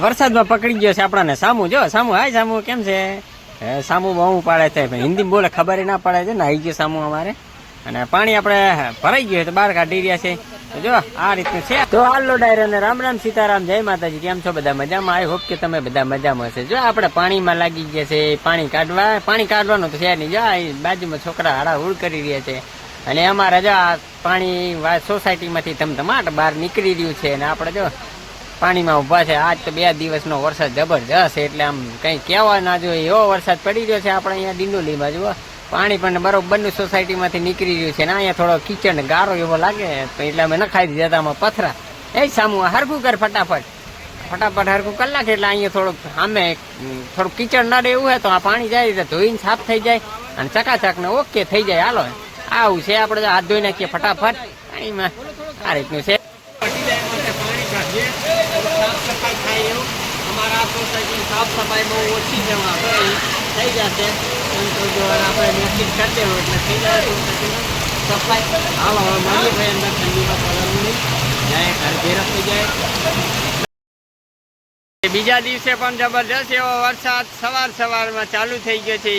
વરસાદમાં પકડી ગયો છે આપણાને. સામુ, જો, સામુ, હાય સામુ, કેમ છે? સામુ બહુ પાડે છે. હિન્દી બોલે ખબર ના પડે છે. ને આવી ગયો સામુ અમારે. અને પાણી આપણે ભરાઈ ગયું તો બહાર કાઢી રહ્યા છે. જો, આ રીતનું છે. તો હાલો ડાયરો ને રામ રામ સીતારામ, જય માતાજી. કેમ છો બધા મજામાં? આઈ હોપ કે તમે બધા મજામાં હશે. જો, આપણે પાણીમાં લાગી ગયા છે. પાણી કાઢવા, પાણી કાઢવાનું તો છે નહીં. જો, આ બાજુમાં છોકરા હાડા હુડ કરી રહ્યા છે. અને અમારે જો, આ પાણી સોસાયટીમાંથી ધમધમાટ બહાર નીકળી રહ્યું છે. અને આપણે જો પાણીમાં ઊભા છે. આજ તો બે દિવસનો વરસાદ જબરજસ્ત એટલે આમ કંઈ કહેવા ના જોઈએ. એવો વરસાદ પડી રહ્યો છે આપણે અહીંયા દિંડોલીમાં. જુઓ, પાણી પણ બરોબરનું સોસાયટીમાંથી નીકળી રહ્યું છે ને અહીંયા થોડો કિચડ ગારો એવો લાગે. એટલે અમે નખાઈ દીધા હતા આમાં પથરા. એ સામુ હરખું કર ફટાફટ. ફટાફટ હરખું કલાક એટલે અહીંયા થોડુંક સામે થોડુંક કિચડ ના રહે એવું હોય તો આ પાણી જાય એટલે ધોઈને સાફ થઈ જાય અને ચકાચક ને ઓકે થઈ જાય. હાલો, આવું છે. આપણે હાથ ધોઈ નાખીએ ફટાફટ. પાણીમાં આ રીતનું છે. અમારા સોસાયટી સાફ સફાઈ બહુ ઓછી છે થઈ જશે પરંતુ જો આપણે નક્કી કરી દેવું એટલે થઈ જાય સફાઈ હાલો હવે મળીએ ભાઈ અંદર ઠંડીમાં નહીં જાય ઘર ભેરા થઈ જાય બીજા દિવસે પણ જબરજસ્ત એવો વરસાદ સવાર સવારમાં ચાલુ થઈ ગયો છે.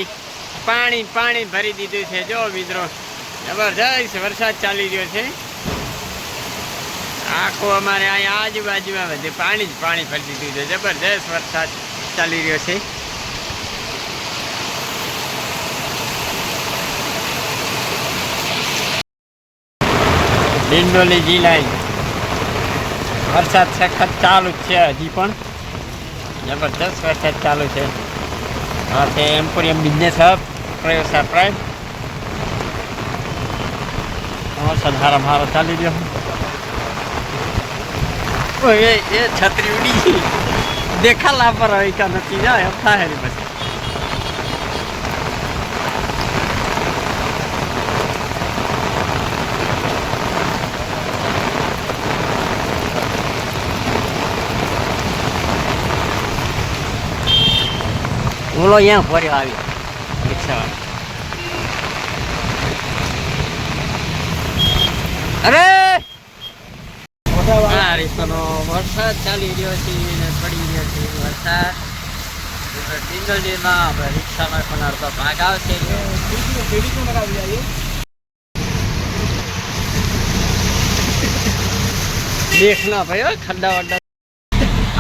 પાણી પાણી ભરી દીધું છે. જો મિત્રો, જબરજસ્ત વરસાદ ચાલી રહ્યો છે. આખું અમારે અહીંયા આજુબાજુમાં બધે પાણી જ પાણી ફરી દીધું છે. જબરજસ્ત વરસાદ ચાલી રહ્યો છે. ડિંડોલી જિલ્લા વરસાદ સખત ચાલુ જ છે હજી પણ. જબરદસ્ત વરસાદ ચાલુ છે. હા, તે એમ્પોરિયમ બિઝનેસ હબ, પ્રયોગ વરસાદ હારા હારો ચાલી રહ્યો ઓય એ છત્રી ઉડી દેખા લાપરવાહી કા નથી. જાય એમ થાય પછી. ઓલો અહીંયા ફર્યો આવી રિક્ષાવાળો. અરે! વરસાદ ચાલી રહ્યો છે અને પડી રહ્યો છે વરસાદ. ડિંડોલીમાં આપણે રિક્ષામાં પણ અડધો ભાગ આવશે. દેખ ના ભાઈ ખડ્ડા વડ્ડા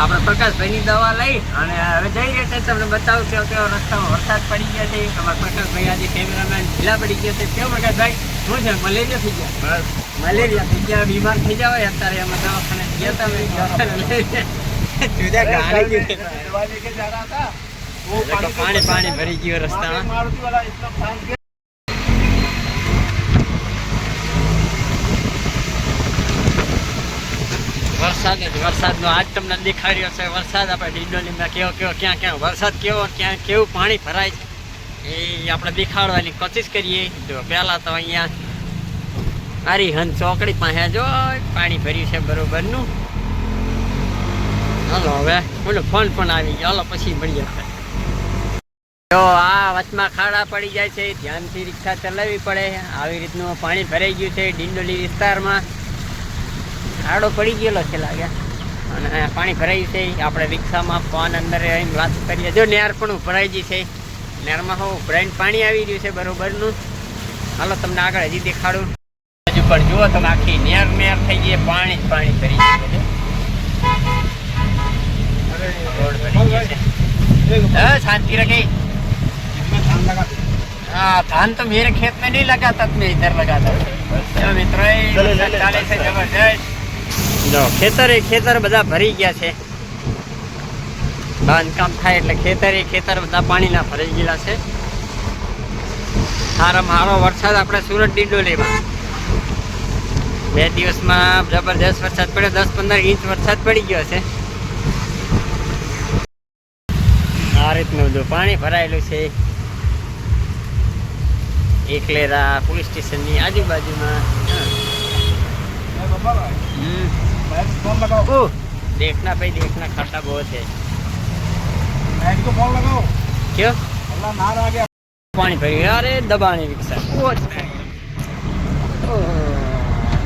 આપણે પ્રકાશભાઈની દવા લઈ અને હવે જઈ રહ્યા છે તમને બતાવું કે કેવો રસ્તામાં વરસાદ પડી ગયા છે. અમારા પ્રકાશભાઈ આજે કેમેરામેન ઢીલા પડી ગયા છે. કેવો પ્રકાશભાઈ? શું છે? મલેરિયા થઈ ગયા? મલેરિયા થઈ ગયા બીમાર થઈ ગયા અત્યારે અમે દવાખાને ગયા હતા મેં જુદા પાણી પાણી ભરી ગયો રસ્તામાં. લાગે છે. વરસાદનો આજ તમને દેખાડ્યો છે. વરસાદ આપણે ડિંડોલીમાં કેવો કેવો, ક્યાં ક્યાં વરસાદ કેવો ક્યાં, કેવું પાણી ભરાય છે. એ આપણે દેખાડવાની કોશિશ કરીએ. જો પહેલાં તો અહીંયા મારી હન ચોકડી પાસે જો પાણી ભર્યું છે બરોબરનું. હલો, હવે બોલો ફોન પણ આવી ગયો. હલો, પછી મળીએ જો આ વચમાં ખાડા પડી જાય છે. ધ્યાનથી રિક્ષા ચલાવવી પડે. આવી રીતનું પાણી ભરાઈ ગયું છે ડિંડોલી વિસ્તારમાં. ખાડો પડી ગયેલો છે લાગે અને પાણી ભરાયું છે આપણે રિક્ષામાં ફોન અંદર એમ વાત કરીએ જો નેર પણ ભરાઈ ગઈ છે નેરમાં હું બ્રાઇન પાણી આવી રહ્યું છે બરોબરનું હાલો તમને આગળ હજી દેખાડું હજુ પણ જુઓ તમે આખી નેર નેર થઈ ગઈ પાણી જ પાણી ભરી ગયું છે રોડ ભરી ગયો છે હા શાંતિ रखे हाँ धान तो मेरे खेत में नहीं लगा था मैं इधर लगा था जो मित्र ચાલે છે જબરજસ્ત જો, ખેતર ખેતર બધા ભરી ગયા છે. બાંધકામ થાય એટલે ખેતર ખેતર બધા પાણીના ભરાઈ ગયેલા છે. સારામાં સારો વરસાદ આપણે સુરત ડિંડોલીમાં બે દિવસમાં જબરજસ્ત વરસાદ પડ્યો, દસ પંદર ઇંચ વરસાદ પડી ગયો છે. આ રીતનું બધું પાણી ભરાયેલું છે. એકલેરા પોલીસ સ્ટેશનની આજુબાજુમાં. હમ. ઓહ, देखना भाई देखना खट्टा बहुत है क्यों પાણી ભર્યું અરે દબાણી રિક્ષા ઓહ,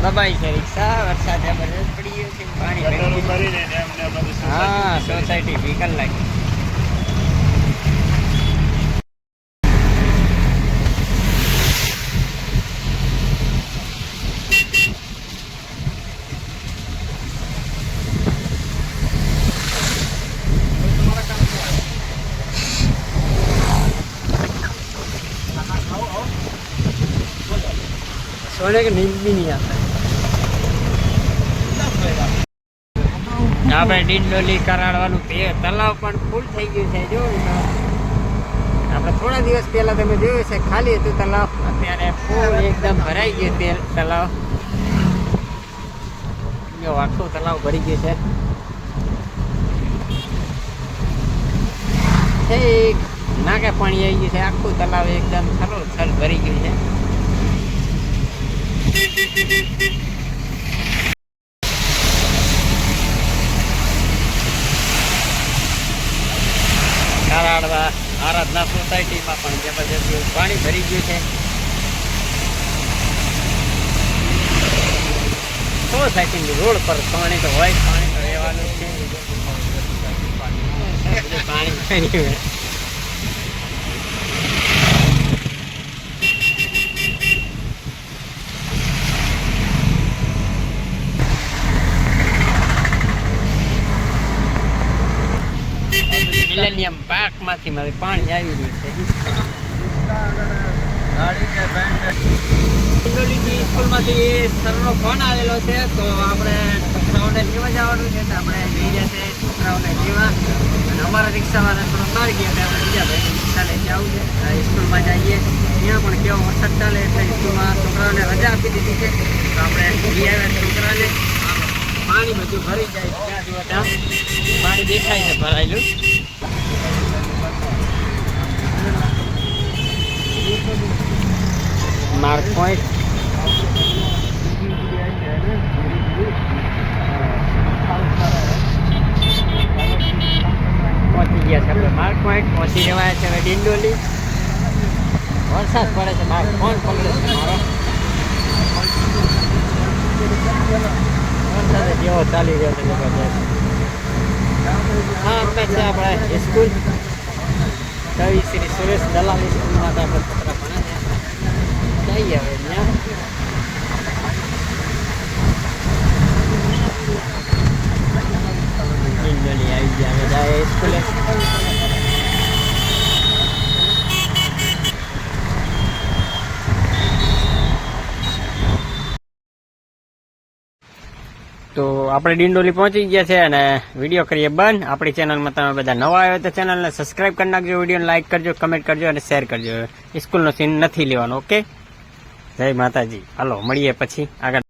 દબાઈ છે રિક્ષા વરસાદ જબરદસ્ત પડી ગયો છે પાણી ભરી ગયું. હા સોસાયટી વ્હીકલ લાગી सोने की नींद भी नहीं आता આપણે ડીંડોલી કરાડવાનું તે તલાવ પણ ફૂલ થઈ ગયું છે જો આપણે થોડા દિવસ પહેલા તમે જોયું છે ખાલી હતું તલાવ અત્યારે ફૂલ એકદમ ભરાઈ ગયું તે તલાવ જો આખું તલાવ ભરી ગયું છે ઠીક નાકે પાણી આવી ગયું છે આખું તલાવ એકદમ છલો છલ ભરી ગયું છે આરાધના સોસાયટીમાં પણ જબરજસ્ત પાણી ભરી ગયું છે. સોસાયટીની રોડ પર પાણી તો હોય પાણી તો રહેવાનું છે. પાણી ભરી ગયું મિલેનિયમ પાર્કમાંથી મારે પાણી આવી રહ્યું છે. સ્કૂલમાંથી સરનો ફોન આવેલો છે, તો આપણે છોકરાઓને લેવા જવાનું છે, તો આપણે છોકરાઓને લેવા. અને અમારા રિક્ષાવાળા થોડો બહાર ગયા આપણે બીજા ભાઈ રિક્ષા લઈને જવું છે. સ્કૂલમાં જઈએ. ત્યાં પણ કેવો વરસાદ ચાલે એટલે સ્કૂલમાં છોકરાઓને રજા આપી દીધી છે. તો આપણે લઈ આવ્યા છોકરાને. પાણી બધું ભરી જાય પાણી દેખાય છે, ભરાયેલું. માર્ક પોઈન્ટ પહોંચી ગયા છે આપણે. માર્ક પોઈન્ટ પહોંચી જવાય છે હવે ડિંડોલી. વરસાદ પડે છે. મારો ફોન પકડે છે મારો. વરસાદ જેવો ચાલી રહ્યો છે. હા, અમે છે આપણે સ્કૂલ. કવિ શ્રી સુરેશ દલાલી સ્કૂલમાં તો આપણે છોકરા ભણે છે જઈએ હવે ત્યાં. આવી ગયા. જાય સ્કૂલે. તો આપણે ડિંડોલી પહોંચી ગયા છે અને વીડિયો કરીએ બંધ. આપણી ચેનલમાં તમે બધા નવા આવ્યો તો ચેનલને સબસ્ક્રાઇબ કરી નાખજો, વિડીયોને લાઇક કરજો કમેન્ટ કરજો અને શેર કરજો. સ્કૂલનો સીન નથી લેવાનો ઓકે જય માતાજી. હાલો, મળીએ પછી. આગળ.